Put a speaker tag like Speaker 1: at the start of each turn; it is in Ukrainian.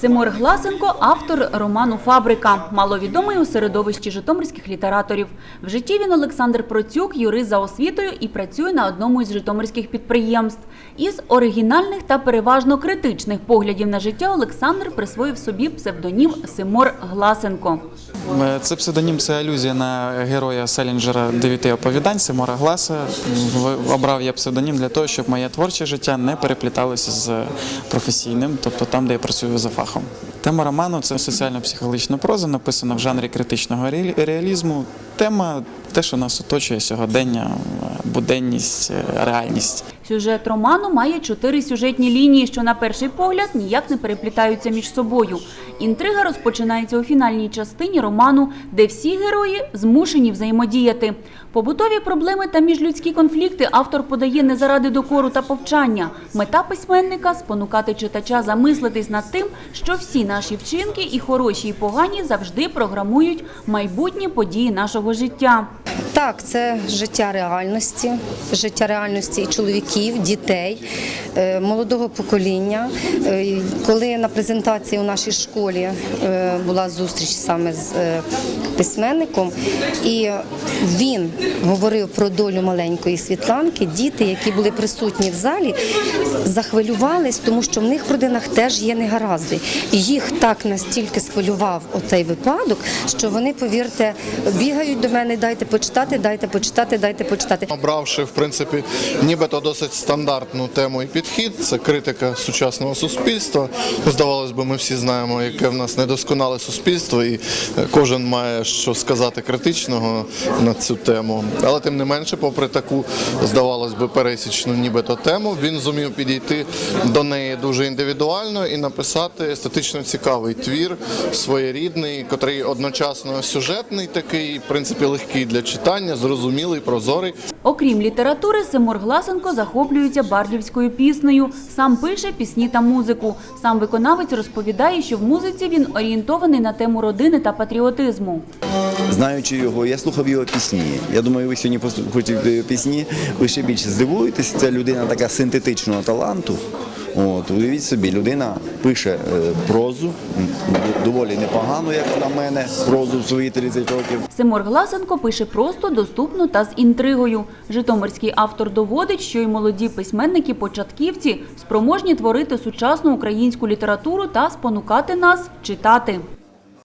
Speaker 1: Симор Гласенко – автор роману «Фабрика», маловідомий у середовищі житомирських літераторів. В житті він Олександр Процюк, юрист за освітою і працює на одному із житомирських підприємств. Із оригінальних та переважно критичних поглядів на життя Олександр присвоїв собі псевдонім Симор Гласенко.
Speaker 2: Це псевдонім, це алюзія на героя Селінджера дев'яти оповідань Симора Гласа. Обрав я псевдонім для того, щоб моє творче життя не перепліталося з професійним, тобто там, де я працюю за фахом. Тема роману це соціально-психологічна проза, написана в жанрі критичного реалізму. Тема те, що нас оточує сьогодення, е, буденність, е, реальність.
Speaker 1: Сюжет роману має чотири сюжетні лінії, що на перший погляд ніяк не переплітаються між собою. Інтрига розпочинається у фінальній частині роману, де всі герої змушені взаємодіяти. Побутові проблеми та міжлюдські конфлікти автор подає не заради докору та повчання. Мета письменника спонукати читача замислитись над тим, що всі наші вчинки, і хороші, і погані, завжди програмують майбутні події нашого життя.
Speaker 3: Так, це життя реальності, життя реальності і чоловіків, дітей, е, молодого покоління. Е, Коли на презентації у нашій школі е, була зустріч саме з письменником, і він говорив про долю маленької світланки, діти, які були присутні в залі, захвилювались, тому що в них в родинах теж є негаразди. І їх так настільки схвилював отей випадок, що вони, повірте, бігають до мене, дайте почитати, дайте почитати, дайте почитати.
Speaker 4: Обравши в принципі нібито досить стандартну тему і підхід, це критика сучасного суспільства. Здавалось би, ми всі знаємо, яке в нас недосконале суспільство, і кожен має що сказати критичного на цю тему. Але тим не менше, попри таку, здавалось би, пересічну нібито тему, він зумів підійти до неї дуже індивідуально і написати естетично цікавий твір, своєрідний, котрий одночасно сюжетний, такий, в принципі, легкий для читання, зрозумілий, прозорий.
Speaker 1: Окрім літератури, Симор Гласенко захоплюється бардівською піснею. Сам пише пісні та музику. Сам виконавець розповідає, що в музиці він орієнтований на тему родини та патріотизму.
Speaker 5: Знаючи його, я слухав його пісні. Я думаю, ви сьогодні послухаєте пісні, ви ще більше здивуєтесь. Це людина така синтетичного таланту. От, уявіть собі, людина пише е, прозу, доволі непогано, як на мене, прозу в свої 30 років.
Speaker 1: Симор Гласенко пише просто, доступно та з інтригою. Житомирський автор доводить, що й молоді письменники-початківці спроможні творити сучасну українську літературу та спонукати нас читати.